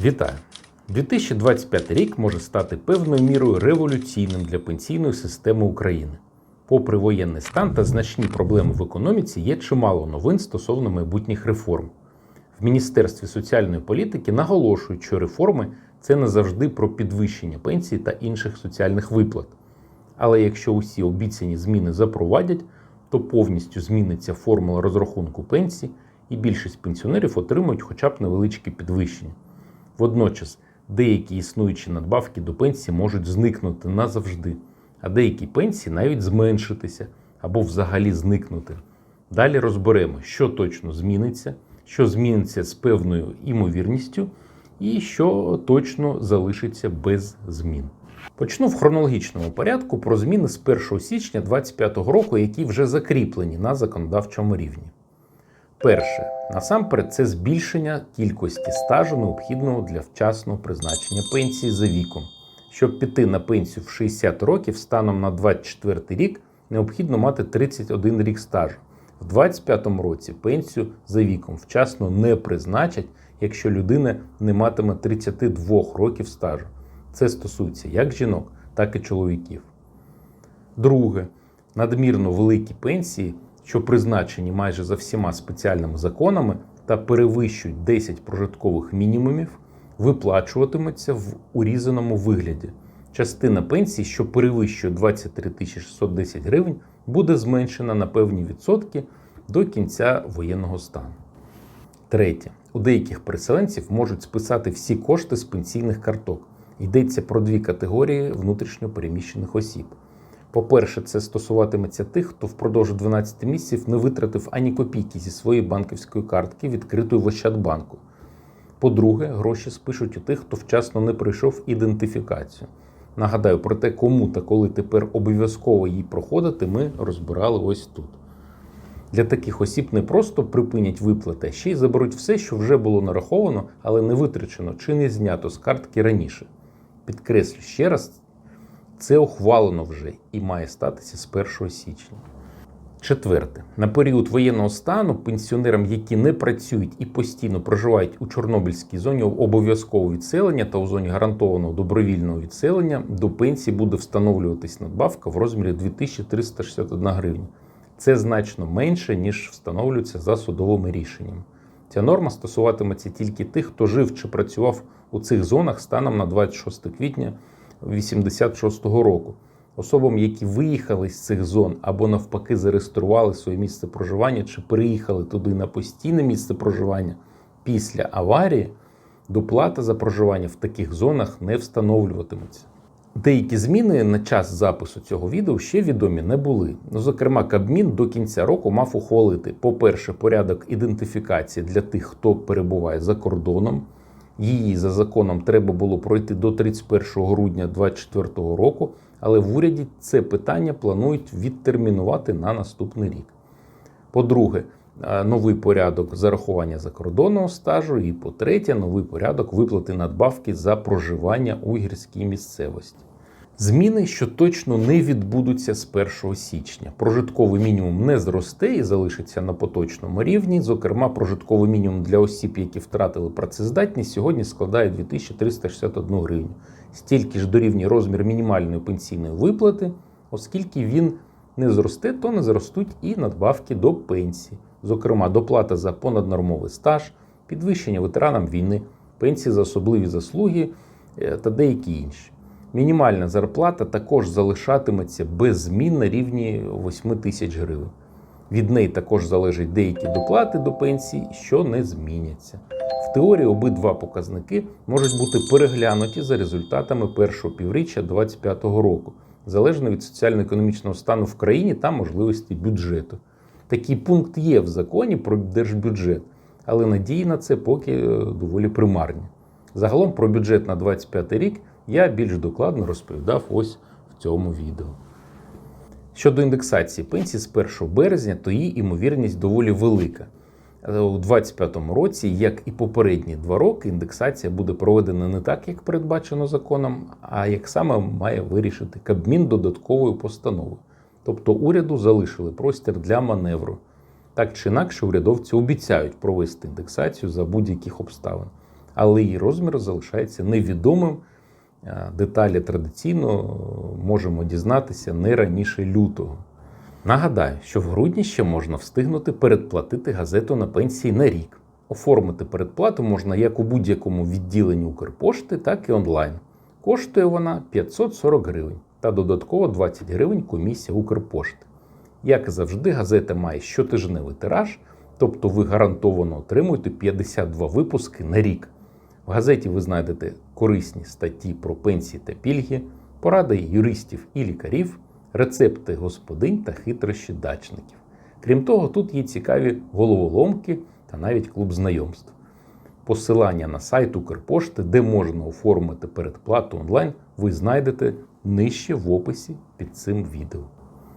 Вітаю! 2025 рік може стати певною мірою революційним для пенсійної системи України. Попри воєнний стан та значні проблеми в економіці, є чимало новин стосовно майбутніх реформ. В Міністерстві соціальної політики наголошують, що реформи це не завжди про підвищення пенсій та інших соціальних виплат. Але якщо усі обіцяні зміни запровадять, то повністю зміниться формула розрахунку пенсій, і більшість пенсіонерів отримують хоча б невеличкі підвищення. Водночас деякі існуючі надбавки до пенсії можуть зникнути назавжди, а деякі пенсії навіть зменшитися або взагалі зникнути. Далі розберемо, що точно зміниться, що зміниться з певною імовірністю, і що точно залишиться без змін. Почну в хронологічному порядку про зміни з 1 січня 2025 року, які вже закріплені на законодавчому рівні. Перше, насамперед, це збільшення кількості стажу, необхідного для вчасного призначення пенсії за віком. Щоб піти на пенсію в 60 років, станом на 24 рік необхідно мати 31 рік стажу. В 25 році пенсію за віком вчасно не призначать, якщо людина не матиме 32 років стажу. Це стосується як жінок, так і чоловіків. Друге, надмірно великі пенсії, що призначені майже за всіма спеціальними законами та перевищують 10 прожиткових мінімумів, виплачуватимуться в урізаному вигляді. Частина пенсії, що перевищує 23 610 гривень, буде зменшена на певні відсотки до кінця воєнного стану. Третє. У деяких переселенців можуть списати всі кошти з пенсійних карток. Йдеться про дві категорії внутрішньо переміщених осіб. По-перше, це стосуватиметься тих, хто впродовж 12 місяців не витратив ані копійки зі своєї банківської картки, відкритої в Ощадбанку. По-друге, гроші спишуть у тих, хто вчасно не пройшов ідентифікацію. Нагадаю, про те, кому та коли тепер обов'язково її проходити, ми розбирали ось тут. Для таких осіб не просто припинять виплати, а ще й заберуть все, що вже було нараховано, але не витрачено чи не знято з картки раніше. Підкреслю ще раз, це ухвалено вже і має статися з 1 січня. Четверте, на період воєнного стану пенсіонерам, які не працюють і постійно проживають у Чорнобильській зоні обов'язкового відселення та у зоні гарантованого добровільного відселення, до пенсії буде встановлюватись надбавка в розмірі 2361 гривня. Це значно менше, ніж встановлюється за судовими рішеннями. Ця норма стосуватиметься тільки тих, хто жив чи працював у цих зонах станом на 26 квітня 1986 року. Особам, які виїхали з цих зон або навпаки зареєстрували своє місце проживання чи переїхали туди на постійне місце проживання після аварії, доплата за проживання в таких зонах не встановлюватиметься. Деякі зміни на час запису цього відео ще відомі не були. Ну, зокрема, Кабмін до кінця року мав ухвалити, по-перше, порядок ідентифікації для тих, хто перебуває за кордоном. Її за законом треба було пройти до 31 грудня 2024 року, але в уряді це питання планують відтермінувати на наступний рік. По-друге, новий порядок зарахування закордонного стажу. І по-третє, новий порядок виплати надбавки за проживання у гірській місцевості. Зміни, що точно не відбудуться з 1 січня. Прожитковий мінімум не зросте і залишиться на поточному рівні. Зокрема, прожитковий мінімум для осіб, які втратили працездатність, сьогодні складає 2361 гривню. Стільки ж дорівнює розмір мінімальної пенсійної виплати, оскільки він не зросте, то не зростуть і надбавки до пенсії. Зокрема, доплата за понаднормовий стаж, підвищення ветеранам війни, пенсії за особливі заслуги е, та деякі інші. Мінімальна зарплата також залишатиметься без змін на рівні 8 тисяч гривень. Від неї також залежать деякі доплати до пенсії, що не зміняться. В теорії обидва показники можуть бути переглянуті за результатами першого півріччя 2025 року, залежно від соціально-економічного стану в країні та можливості бюджету. Такий пункт є в законі про держбюджет, але надії на це поки е, доволі примарні. Загалом про бюджет на 2025 рік я більш докладно розповідав ось в цьому відео. Щодо індексації пенсії з 1 березня, то її імовірність доволі велика. У 2025 році, як і попередні два роки, індексація буде проведена не так, як передбачено законом, а як саме має вирішити Кабмін додатковою постановою. Тобто уряду залишили простір для маневру. Так чи інакше, урядовці обіцяють провести індексацію за будь-яких обставин. але її розмір залишається невідомим. Е, Деталі традиційно можемо дізнатися не раніше лютого. Нагадаю, що в грудні ще можна встигнути передплатити газету на пенсії на рік. Оформити передплату можна як у будь-якому відділенні Укрпошти, так і онлайн. Коштує вона 540 гривень та додатково 20 гривень комісія Укрпошти. Як і завжди, газета має щотижневий тираж, тобто ви гарантовано отримуєте 52 випуски на рік. В газеті ви знайдете корисні статті про пенсії та пільги, поради юристів і лікарів, рецепти господинь та хитрощі дачників. Крім того, тут є цікаві головоломки та навіть клуб знайомств. Посилання на сайт Укрпошти, де можна оформити передплату онлайн, ви знайдете нижче в описі під цим відео.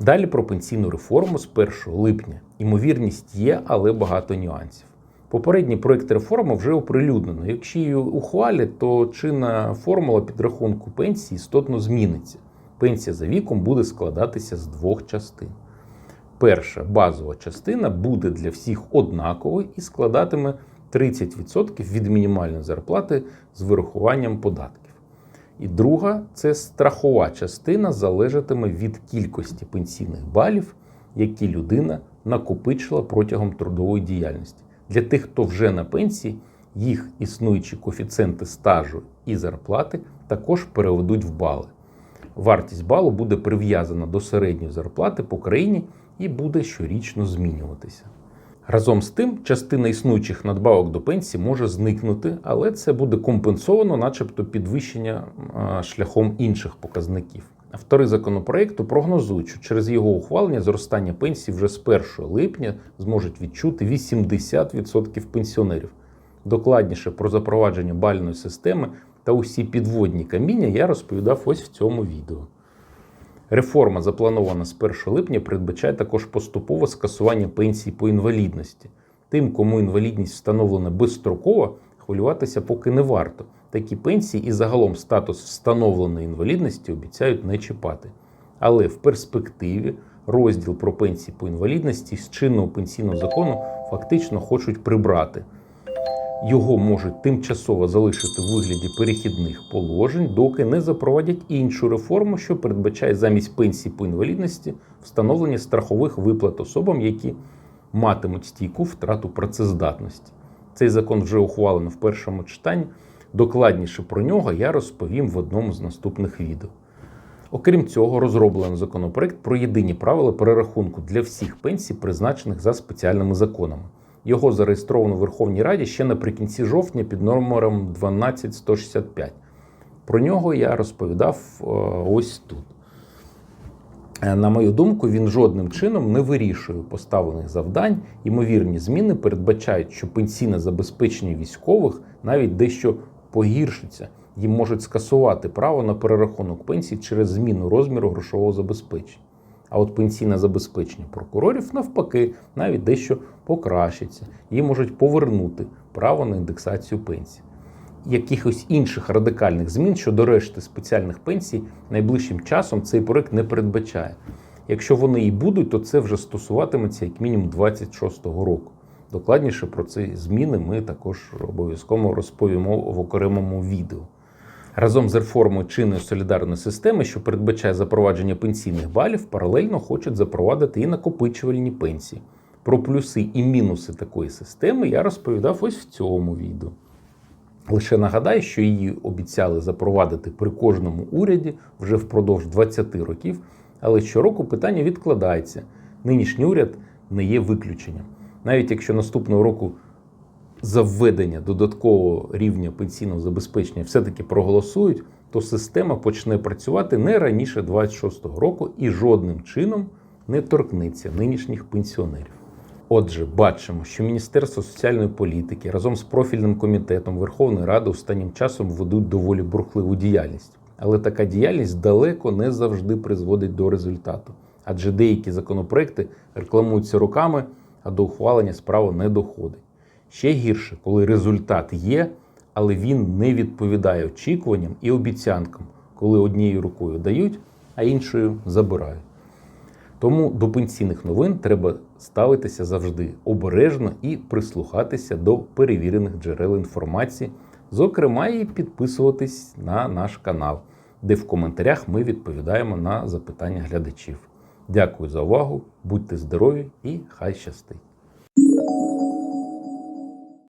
Далі про пенсійну реформу з 1 липня. Імовірність є, але багато нюансів. Попередній проєкт реформи вже оприлюднено. Якщо її ухвалять, то чинна формула підрахунку пенсії істотно зміниться. Пенсія за віком буде складатися з двох частин. Перша базова частина буде для всіх однаковою і складатиме 30% від мінімальної зарплати з вирахуванням податків. І друга це страхова частина залежатиме від кількості пенсійних балів, які людина накопичила протягом трудової діяльності. Для тих, хто вже на пенсії, їх існуючі коефіцієнти стажу і зарплати також переведуть в бали. Вартість балу буде прив'язана до середньої зарплати по країні і буде щорічно змінюватися. Разом з тим, частина існуючих надбавок до пенсії може зникнути, але це буде компенсовано, начебто, підвищення шляхом інших показників. Автори законопроекту прогнозують, що через його ухвалення зростання пенсій вже з 1 липня зможуть відчути 80% пенсіонерів. Докладніше про запровадження бальної системи та усі підводні каміння я розповідав ось в цьому відео. Реформа, запланована з 1 липня, передбачає також поступове скасування пенсій по інвалідності. Тим, кому інвалідність встановлена безстроково, хвилюватися поки не варто. Такі пенсії і загалом статус встановленої інвалідності обіцяють не чіпати. Але в перспективі розділ про пенсії по інвалідності з чинного пенсійного закону фактично хочуть прибрати. Його можуть тимчасово залишити в вигляді перехідних положень, доки не запровадять іншу реформу, що передбачає замість пенсії по інвалідності встановлення страхових виплат особам, які матимуть стійку втрату працездатності. Цей закон вже ухвалено в першому читанні. Докладніше про нього я розповім в одному з наступних відео. Окрім цього, розроблено законопроект про єдині правила перерахунку для всіх пенсій, призначених за спеціальними законами. Його зареєстровано в Верховній Раді ще наприкінці жовтня під номером 12165. Про нього я розповідав е, ось тут. Е, на мою думку, він жодним чином не вирішує поставлених завдань. Ймовірні зміни передбачають, що пенсійне забезпечення військових навіть дещо погіршиться. Їм можуть скасувати право на перерахунок пенсій через зміну розміру грошового забезпечення. А от пенсійне забезпечення прокурорів, навпаки, навіть дещо покращиться. Їм можуть повернути право на індексацію пенсій. Якихось інших радикальних змін щодо решти спеціальних пенсій найближчим часом цей проект не передбачає. Якщо вони і будуть, то це вже стосуватиметься як мінімум 26-го року. Докладніше про ці зміни ми також обов'язково розповімо в окремому відео. Разом з реформою чинної солідарної системи, що передбачає запровадження пенсійних балів, паралельно хочуть запровадити і накопичувальні пенсії. Про плюси і мінуси такої системи я розповідав ось в цьому відео. Лише нагадаю, що її обіцяли запровадити при кожному уряді вже впродовж 20 років, але щороку питання відкладається. Нинішній уряд не є виключенням. Навіть якщо наступного року за введення додаткового рівня пенсійного забезпечення все-таки проголосують, то система почне працювати не раніше 26-го року і жодним чином не торкнеться нинішніх пенсіонерів. Отже, бачимо, що Міністерство соціальної політики разом з профільним комітетом Верховної Ради останнім часом ведуть доволі бурхливу діяльність. Але така діяльність далеко не завжди призводить до результату, адже деякі законопроекти рекламуються роками, а до ухвалення справа не доходить. Ще гірше, коли результат є, але він не відповідає очікуванням і обіцянкам, коли однією рукою дають, а іншою забирають. Тому до пенсійних новин треба ставитися завжди обережно і прислухатися до перевірених джерел інформації Зокрема, і підписуватись на наш канал, де в коментарях ми відповідаємо на запитання глядачів. Дякую за увагу, будьте здорові і хай щастить!